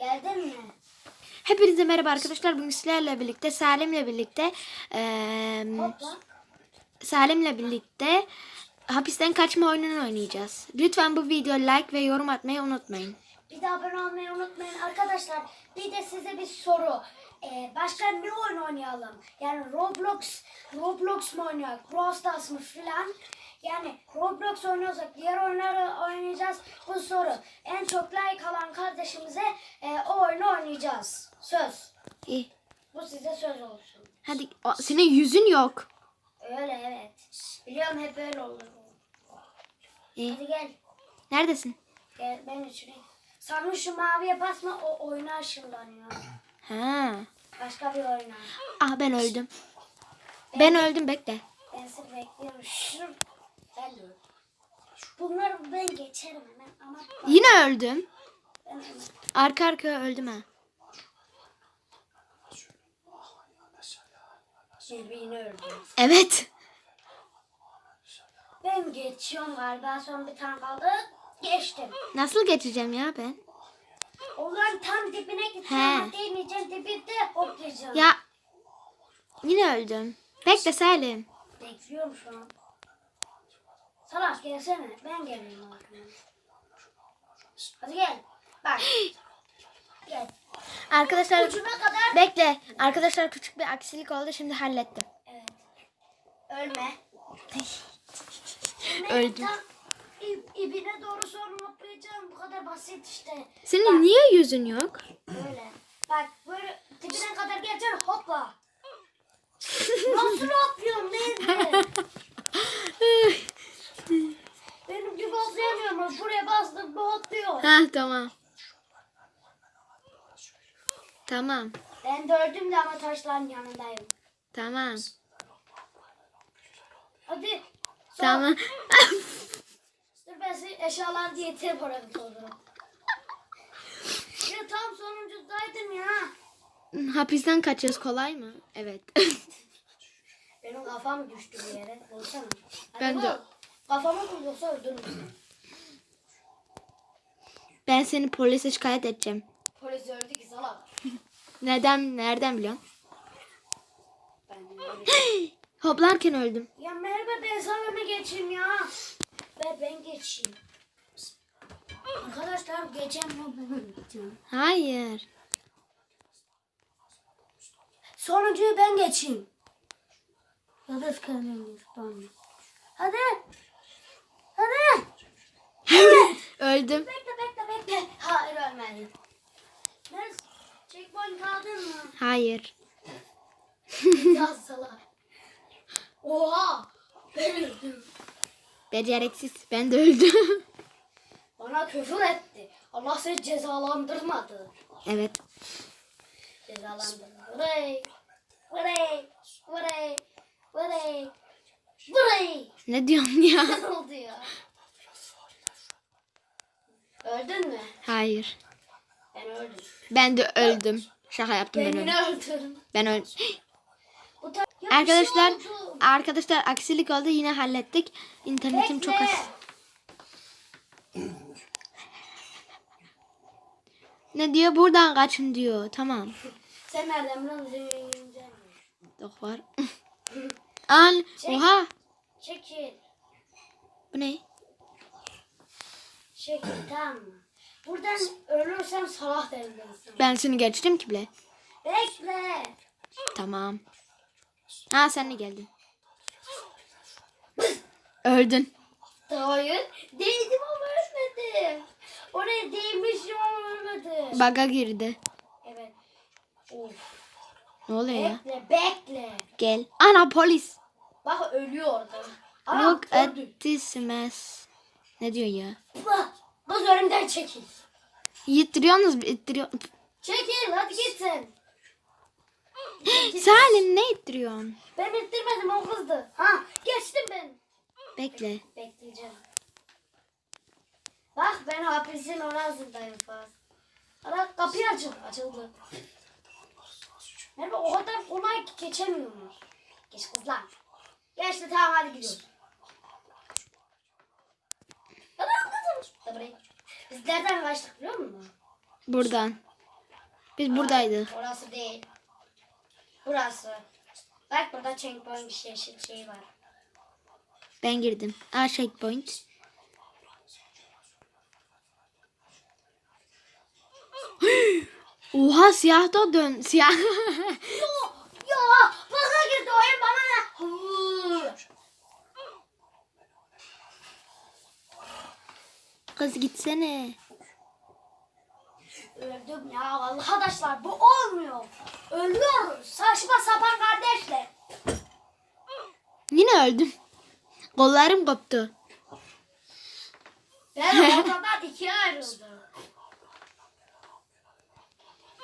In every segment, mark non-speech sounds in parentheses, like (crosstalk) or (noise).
Geldin mi? Hepinize merhaba arkadaşlar. Bugün sizlerle birlikte Salim'le birlikte Hopla. Salim'le birlikte hapisten kaçma oyununu oynayacağız. Lütfen bu videoya like ve yorum atmayı unutmayın. Bir de abone olmayı unutmayın arkadaşlar. Bir de size bir soru. Ee, başka ne oyun oynayalım? Yani Roblox, Roblox mu oynayak, Brawl Stars mı filan? Yani Roblox oynuyorsak diğer oyunları oynayacağız. Bu soru. En çok like alan kardeşimize e, o oyunu oynayacağız. Söz. İyi. Bu size söz olsun. Hadi o, senin yüzün yok. Öyle evet. Biliyorum hep öyle olur. İyi. Hadi gel. Neredesin? Gel ben üçüne. Sana şu maviye basma o oyuna ışınlanıyor. Ha. Başka bir oyuna. Ah ben öldüm. Ben öldüm bekle. Ben seni bekliyorum. Şur. Bunları ben geçerim hemen ama Yine öldüm. Arka arkaya öldüm ha. Yine öldüm. Evet. Ben geçiyorum galiba son bir tane kaldı. Geçtim. Nasıl geçeceğim ya ben? Onların tam dibine ama değmeyeceğim dibinde hoplayacağım. Ya yine öldüm. Bekle Salim. Bekliyorum şu an. Salak gelsene. Ben geleyim arkana. Hadi gel. Bak. gel. Arkadaşlar kadar. bekle. Arkadaşlar küçük bir aksilik oldu. Şimdi hallettim. Evet. Ölme. (laughs) Öldüm. Tam ibine doğru sonra hoplayacağım. Bu kadar basit işte. Senin niye yüzün yok? Böyle. Bak böyle dibine kadar geleceksin hopla. Nasıl (laughs) hopluyorum neydi? (laughs) Benim gibi hoplayamıyorum. ama Buraya bastım bu ha tamam. Tamam. Ben de öldüm de ama taşların yanındayım. Tamam. Hadi. Son. Tamam. (laughs) Dur ben seni eşyalar diye tek bırakıp olurum. Ya tam sonuncudaydın ya. Hapisten kaçıyoruz kolay mı? Evet. (laughs) Benim kafam düştü bir yere. Olsana. Hadi Ben de- bak. Vur yoksa öldürürüm. ben seni polise şikayet edeceğim. Polis öldü ki salak. Neden? Nereden biliyorsun? Ben. Hoplarken öldüm. Ya merhaba ben sana geçeyim ya. Ve ben geçeyim. Arkadaşlar geçen ben geçeceğim. Hayır. Sonuncuyu ben geçeyim. Yıldız kırmızı tamam. Hadi. Öldüm. Bekle bekle bekle. Hayır ölmedin. Nerede? Checkpoint kaldın mı? Hayır. ya salak. Oha. Ben öldüm. Beceriksiz. Ben de öldüm. Bana küfür etti. Allah seni cezalandırmadı. evet. Cezalandırdı. Vırey. Vırey. Vırey. Vırey. Vırey. Ne diyorsun ya? Ne oldu ya? Öldün mü? Hayır. Ben öldüm. Ben de öldüm. Şaka yaptım Ben ben öldüm. öldüm. Ben öldüm. Arkadaşlar, şey arkadaşlar aksilik oldu yine hallettik. İnternetim çok Bekle. az. Ne diyor? Buradan kaçın diyor. Tamam. Sen nereden? Doch var. (laughs) An. Çek. Oha. Çekil. Bu ne? Çekil (clears throat) tamam mı? Buradan ölürsem salak derim ben sana. Ben seni geçtim ki bile. Bekle. Tamam. Ha sen de geldin. Öldün. Hayır. Değdim ama ölmedim. Oraya değmişim ama ölmedim. Baga girdi. Evet. Of. Ne oluyor ya? Bekle bekle. Gel. Ana polis. Bak ölüyor orada. Look at öldü. this mess. Ne diyor ya? Bak. Kız önümden çekil. Yittiriyorsunuz. ittiriyor. Çekil hadi git sen. (gasps) Salim ne ittiriyorsun? Ben ittirmedim o kızdı. Ha geçtim ben. Bekle. Bekleyeceğim. Bak ben hapisin orasındayım fazla. Ara kapıyı açıldı. Açıldı. Merhaba o kadar kolay ki geçemiyormuş. Geç kızlar. Geçti tamam hadi gidiyoruz. Buraya. Biz nereden kaçtık biliyor musun? Buradan. Biz buradaydık. Orası değil. Burası. Bak burada checkpoint yeşil şey var. Ben girdim. Aa checkpoint. (gasps) Oha siyah da dön. Siyah. (laughs) Yo, ya bana girdi oyun bana ne? Hıı. Kız gitsene. Öldüm ya arkadaşlar bu olmuyor. Ölüyoruz saçma sapan kardeşler. Yine öldüm. Kollarım koptu. Ben ortadan ikiye ayrıldım.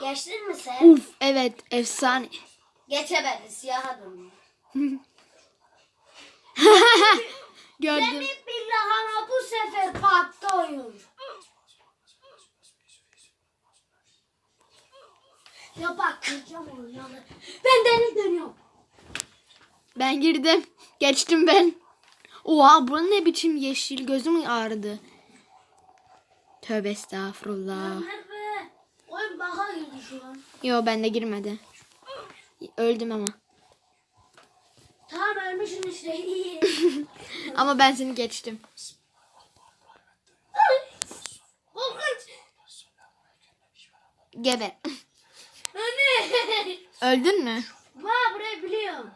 Geçtin mi sen? Uf evet efsane. Geçemedi siyaha döndü. (laughs) (laughs) Gördüm. Yemin billah ama bu sefer patladı oyun. Ya bak kıracağım oyunu. Ben deniz dönüyorum. Ben girdim. Geçtim ben. Oha bu ne biçim yeşil gözüm ağrıdı. Tövbe estağfurullah. Oyun baka girdi şu an. Yo bende girmedi. Öldüm ama. Tamam ölmüşsün işte. (laughs) Ama ben seni geçtim. Korkunç. Geber. Anne. Öldün mü? Ha burayı biliyorum.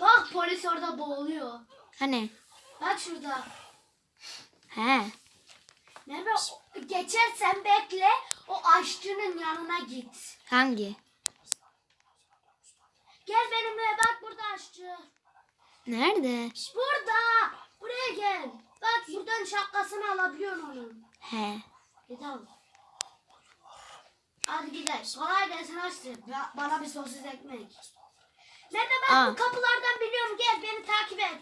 Bak polis orada boğuluyor. Hani? Bak şurada. He. Merve o- geçersen bekle o aşçının yanına git. Hangi? Gel benimle bak burada aşçı. Nerede? Burada. Buraya gel. Bak buradan şapkasını alabiliyorsun onun. He. Git al. Hadi gidelim. Kolay gelsin. Ba- Bana bir sosis ekmek. Nerede bak Aa. bu kapılardan biliyorum. Gel beni takip et.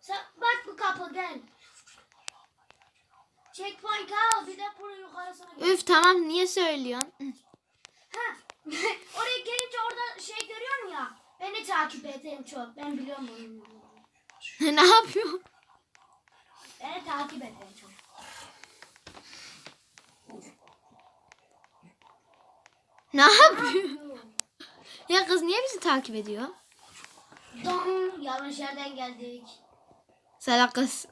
Sen, bak bu kapı gel. Checkpoint al. Bir de buraya yukarısına gel. Üf tamam niye söylüyorsun? Ha. (laughs) Oraya gelince orada şey görüyorsun ya. Beni takip et en çok. Ben biliyorum onu. (laughs) ne yapıyorsun? Beni takip et en çok. Ne yapıyorsun? Ya kız niye bizi takip ediyor? Dong. Yanlış yerden geldik. Salak kız.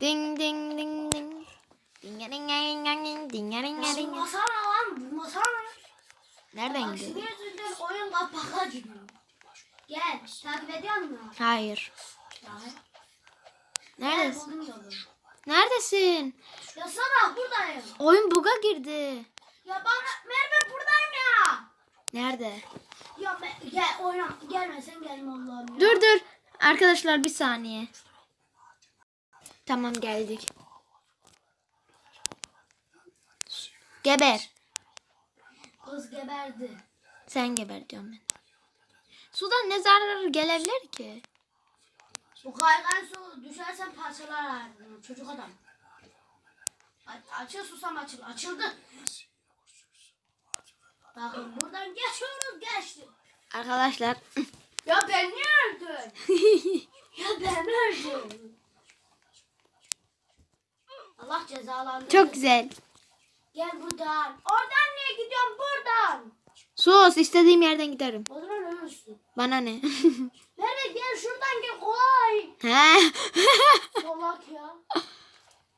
Ding ding ding ding. Dinga dinga ding dinga dinga Ya dinga. Vurmasana lan. Vurmasana. Nereden gidiyor? senin yüzünden oyun kapaka gidiyor. Gel. Takip ediyor musun? Hayır. Gel Neredesin? buldum yolu. Neredesin? Ya sana buradayım. Oyun buga girdi. Ya bana Merve buradayım ya. Nerede? Ya me- gel oyna. Gelmesen gelme Allah'ım ya. Dur dur. Arkadaşlar bir saniye. Tamam geldik. Geber. Kız geberdi. Sen geber diyorum ben. Sudan ne zararı gelebilir ki? Bu kaygan su düşersen parçalar ağrını. Çocuk adam. A- açıl susam açıl. Açıldı. Bakın buradan geçiyoruz geçtik. Arkadaşlar. (laughs) Ya ben niye öldüm? (laughs) ya ben öldüm. Allah cezalandırdı. Çok güzel. Gel buradan. Oradan niye gidiyorsun buradan? Sus istediğim yerden giderim. O zaman ölürsün. Bana ne? (laughs) Nerede gel şuradan gel kolay. He. (laughs) Solak ya.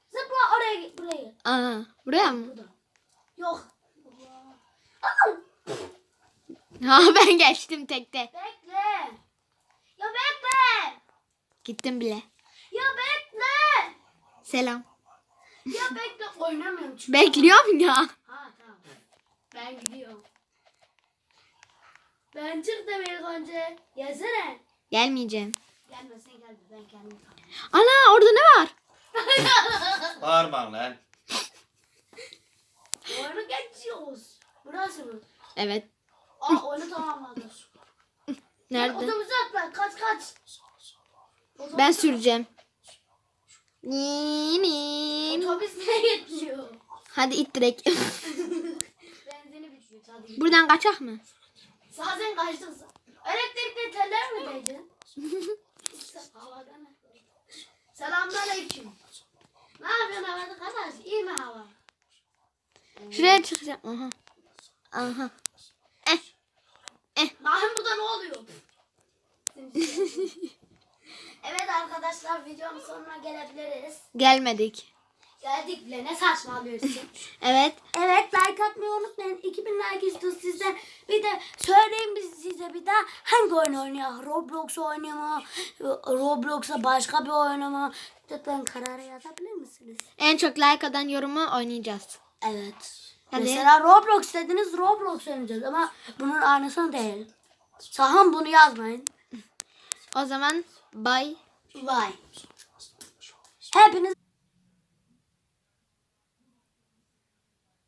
Zıpla oraya git buraya. Aa, buraya mı? Yok. (laughs) Ha ben geçtim tekte. bekle. Ya bekle. Gittim bile. Ya bekle. Selam. Ya bekle. Oynamıyorum çünkü. Bekliyorum ya. Ha tamam. Ben gidiyorum. Ben çıktım ilk önce. Gelsene. Gelmeyeceğim. Gelmesin gel ben kendim. Ana orada ne var? (laughs) Bağırma lan. Oyunu geçiyoruz. Burası mı? Evet. Aa oyunu tamamladık. (laughs) Nerede? Otobüse atla kaç kaç. Otobüse- Ben süreceğim. Ni, ni. Otobüs ne geçiyor? Hadi it direkt. (laughs) Benzini bitiyor hadi. Buradan kaçak mı? Zaten kaçtık. Elektrikli teller mi değdin? Havada ne? Selamünaleyküm. Ne yapıyorsun havada kardeş? İyi mi hava? Şuraya çıkacağım. Aha. Aha. Bakın burada ne oluyor? (laughs) evet arkadaşlar videonun sonuna gelebiliriz. Gelmedik. Geldik bile ne saçmalıyorsun. (laughs) Evet. evet like atmayı unutmayın. 2000 like istiyoruz sizden. Bir de söyleyeyim biz size bir daha hangi oyun oynuyor? Roblox oynuyor mu? Roblox'a başka bir oyunu mu? Lütfen karara yazabilir misiniz? En çok like atan yorumu oynayacağız. Evet. Hadi. Mesela Roblox dediniz Roblox oynayacağız ama bunun aynısı değil. Sakın bunu yazmayın. O zaman Bye. Bye. Happiness.